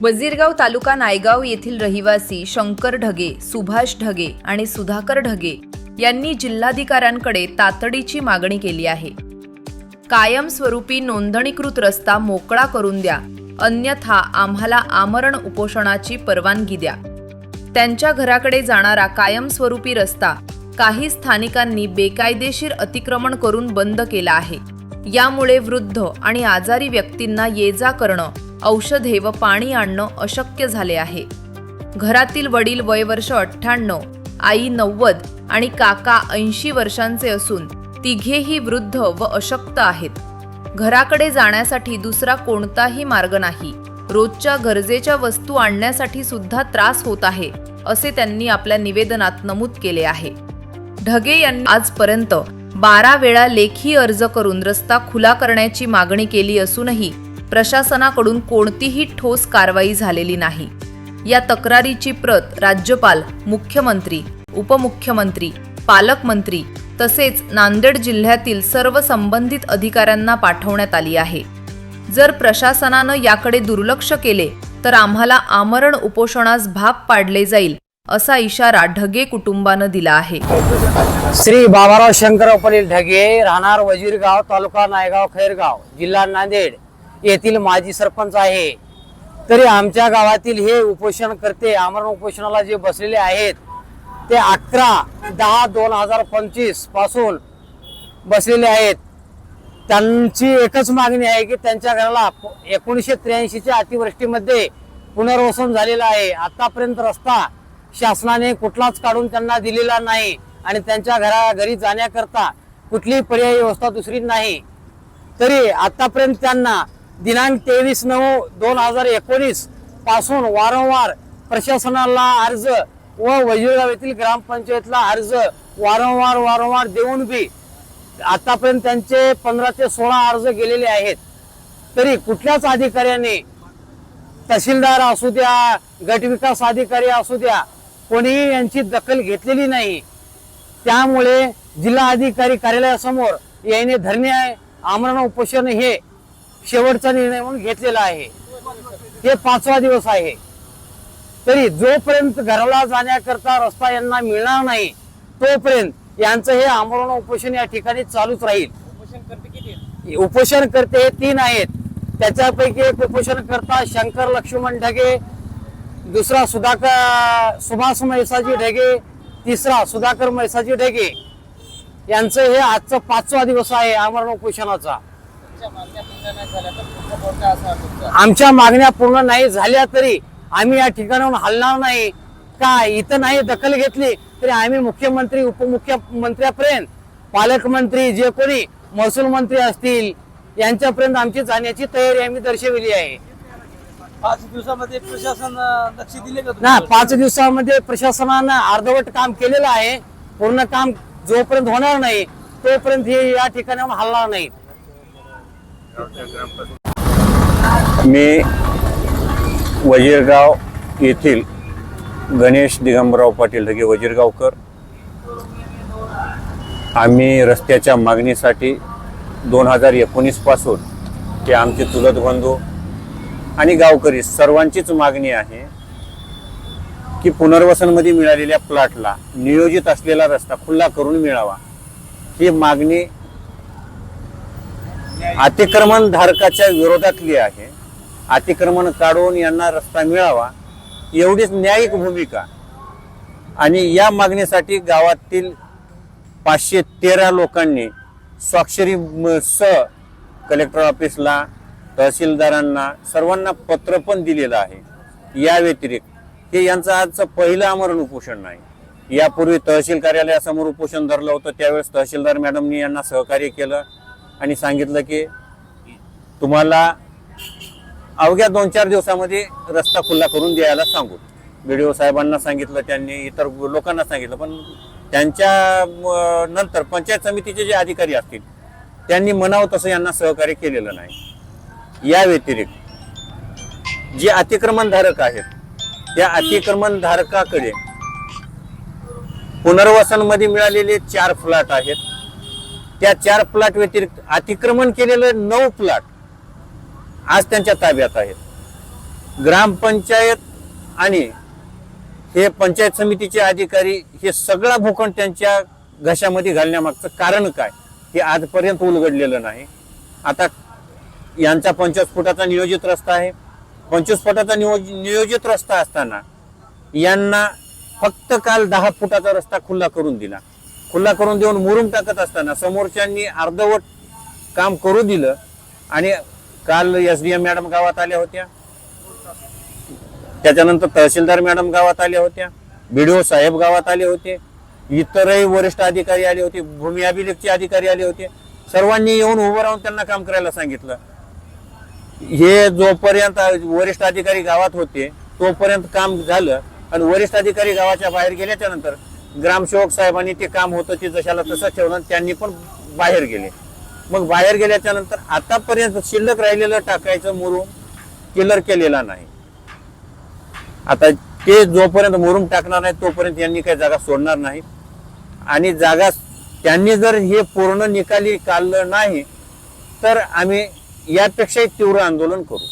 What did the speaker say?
वजीरगाव तालुका नायगाव येथील रहिवासी शंकर ढगे सुभाष ढगे आणि सुधाकर ढगे यांनी जिल्हाधिकाऱ्यांकडे तातडीची मागणी केली आहे. कायमस्वरूपी नोंदणीकृत रस्ता मोकळा करून द्या. अन्यथा आम्हाला आमरण उपोषणाची परवानगी द्या. त्यांच्या घराकडे जाणारा कायमस्वरूपी रस्ता काही स्थानिकांनी बेकायदेशीर अतिक्रमण करून बंद केला आहे. यामुळे वृद्ध आणि आजारी व्यक्तींना ये जा करणं औषधे व पाणी आणणं अशक्य झाले आहे. घरातील वडील वय वर्ष अठ्ठ्याण्णव आई नव्वद आणि काका ऐंशी वर्षांचे असून तिघेही वृद्ध व अशक्त आहेत. घराकडे जाण्यासाठी दुसरा कोणताही मार्ग नाही. रोजच्या गरजेच्या वस्तू आणण्यासाठी सुद्धा त्रास होत आहे असे त्यांनी आपल्या निवेदनात नमूद केले आहे. ढगे यांनी आजपर्यंत बारा वेळा लेखी अर्ज करून रस्ता खुला करण्याची मागणी केली असूनही प्रशासनाकडून कोणतीही ठोस कारवाई झालेली नाही. या तक्रारीची प्रत राज्यपाल मुख्यमंत्री उपमुख्यमंत्री पालकमंत्री तसेच नांदेड जिल्ह्यातील सर्व संबंधित अधिकाऱ्यांना पाठवण्यात आली आहे. जर प्रशासनानं याकडे दुर्लक्ष केले तर आम्हाला आमरण उपोषणास भाग पाडले जाईल असा इशारा ढगे कुटुंबानं दिला आहे. श्री बाबाराव शंकरराव पाटील ढगे राहणार वजीरगाव तालुका नायगाव खैरगाव जिल्हा नांदेड. येथील माजी सरपंच आहे. तरी आमच्या गावातील हे उपोषण करते आमरण उपोषणाला जे बसलेले आहेत ते अकरा दहा दोन हजार पंचवीसपासून बसलेले आहेत. त्यांची एकच मागणी आहे की त्यांच्या घराला एकोणीसशे त्र्याऐंशीच्या अतिवृष्टीमध्ये पुनर्वसन झालेलं आहे. आतापर्यंत रस्ता शासनाने कुठलाच काढून त्यांना दिलेला नाही आणि त्यांच्या घरा घरी जाण्याकरता कुठलीही पर्यायी व्यवस्था दुसरी नाही. तरी आतापर्यंत त्यांना दिनांक तेवीस नऊ दोन हजार एकोणीसपासून वारंवार प्रशासनाला अर्ज व वजीरगाव येथील ग्रामपंचायतला अर्ज वारंवार वारंवार देऊन बी आतापर्यंत त्यांचे पंधरा ते सोळा अर्ज गेलेले आहेत. तरी कुठल्याच अधिकाऱ्याने तहसीलदार असू द्या गटविकास अधिकारी असू द्या कोणीही यांची दखल घेतलेली नाही. त्यामुळे जिल्हा अधिकारी कार्यालयासमोर याने धरणे आमरण उपोषण हे शेवटचा निर्णय म्हणून घेतलेला आहे. हे पाचवा दिवस आहे. तरी जोपर्यंत घराला जाण्याकरता रस्ता यांना मिळणार नाही तोपर्यंत यांचं हे आमरण उपोषण या ठिकाणी चालूच राहील. उपोषण करते हे तीन आहेत. त्याच्यापैकी एक उपोषण करता शंकर लक्ष्मण ढगे दुसरा सुधाकर सुभाष मैसाजी ढगे तिसरा सुधाकर म्हैसाजी ढगे. यांचं हे आजचं पाचवा दिवस आहे आमरण उपोषणाचा. आमच्या मागण्या पूर्ण नाही झाल्या तरी आम्ही या ठिकाणाहून हलणार नाही. का? इथं नाही दखल घेतली तरी आम्ही मुख्यमंत्री उपमुख्यमंत्र्यापर्यंत पालकमंत्री जे कोणी महसूल मंत्री असतील यांच्यापर्यंत आमची जाण्याची तयारी आम्ही दर्शविली आहे. पाच दिवसामध्ये प्रशासन लक्ष दिले का ना? पाच दिवसामध्ये प्रशासनानं अर्धवट काम केलेलं आहे. पूर्ण काम जोपर्यंत होणार नाही तोपर्यंत हे या ठिकाणाहून हलणार नाही. मी वजीरगाव येथील गणेश दिगंबराव पाटील ढगे वजीरगावकर. आम्ही रस्त्याच्या मागणीसाठी दोन हजार एकोणीसपासून ते आमचे चुलत बंधू आणि गावकरी सर्वांचीच मागणी आहे की पुनर्वसनमध्ये मिळालेल्या प्लॉटला नियोजित असलेला रस्ता खुला करून मिळावा. ही मागणी अतिक्रमण धारकाच्या विरोधातली आहे. अतिक्रमण काढून यांना रस्ता मिळावा एवढीच न्यायिक भूमिका. आणि या मागणीसाठी गावातील पाचशे तेरा लोकांनी स्वाक्षरी सह कलेक्टर ऑफिसला तहसीलदारांना सर्वांना पत्र पण दिलेलं आहे. या व्यतिरिक्त हे यांचं आजचं पहिलं आमरण उपोषण नाही. यापूर्वी तहसील कार्यालयासमोर उपोषण धरलं होतं त्यावेळेस तहसीलदार मॅडमनी यांना सहकार्य केलं. आणि सांगितलं की तुम्हाला अवघ्या दोन चार दिवसामध्ये रस्ता खुला करून द्यायला सांगू. बी डी ओ साहेबांना सांगितलं त्यांनी इतर लोकांना सांगितलं पण त्यांच्या नंतर पंचायत समितीचे जे अधिकारी असतील त्यांनी म्हणावं तसं यांना सहकार्य केलेलं नाही. या व्यतिरिक्त जे अतिक्रमणधारक आहेत त्या अतिक्रमणधारकाकडे पुनर्वसनमध्ये मिळालेले चार फ्लॅट आहेत. त्या चार प्लॉट व्यतिरिक्त अतिक्रमण केलेलं नऊ प्लॉट आज त्यांच्या ताब्यात आहेत. ग्रामपंचायत आणि हे पंचायत समितीचे अधिकारी हे सगळा भूखंड त्यांच्या घशामध्ये घालण्यामागचं कारण काय? हे आजपर्यंत उलगडलेलं नाही. आता यांचा पंचवीस फुटाचा नियोजित रस्ता आहे. पंचवीस फुटाचा नियोज नियोजित रस्ता असताना यांना फक्त काल दहा फुटाचा रस्ता खुला करून दिला. खुला करून देऊन मुरुम टाकत असताना समोरच्यांनी अर्धवट काम करू दिलं. आणि काल एस डी एम मॅडम गावात आल्या होत्या. त्याच्यानंतर तहसीलदार मॅडम गावात आल्या होत्या. बी ओ साहेब गावात आले होते. इतरही वरिष्ठ अधिकारी आले होते. भूमी अभिलेखचे अधिकारी आले होते. सर्वांनी येऊन उभं राहून त्यांना काम करायला सांगितलं. हे जोपर्यंत वरिष्ठ अधिकारी गावात होते तोपर्यंत काम झालं. आणि वरिष्ठ अधिकारी गावाच्या बाहेर गेल्याच्यानंतर ग्रामसेवक साहेबांनी ते काम होतं ते जशाला तसं ठेवलं त्यांनी पण बाहेर गेले. मग बाहेर गेल्याच्यानंतर आतापर्यंत शिल्लक राहिलेलं टाकायचं मुरुम किलर केलेला नाही. आता ते जोपर्यंत मुरुम टाकणार नाही तोपर्यंत यांनी काही जागा सोडणार नाही. आणि जागा त्यांनी जर हे पूर्ण निकाली काढलं नाही तर आम्ही यापेक्षाही तीव्र आंदोलन करू.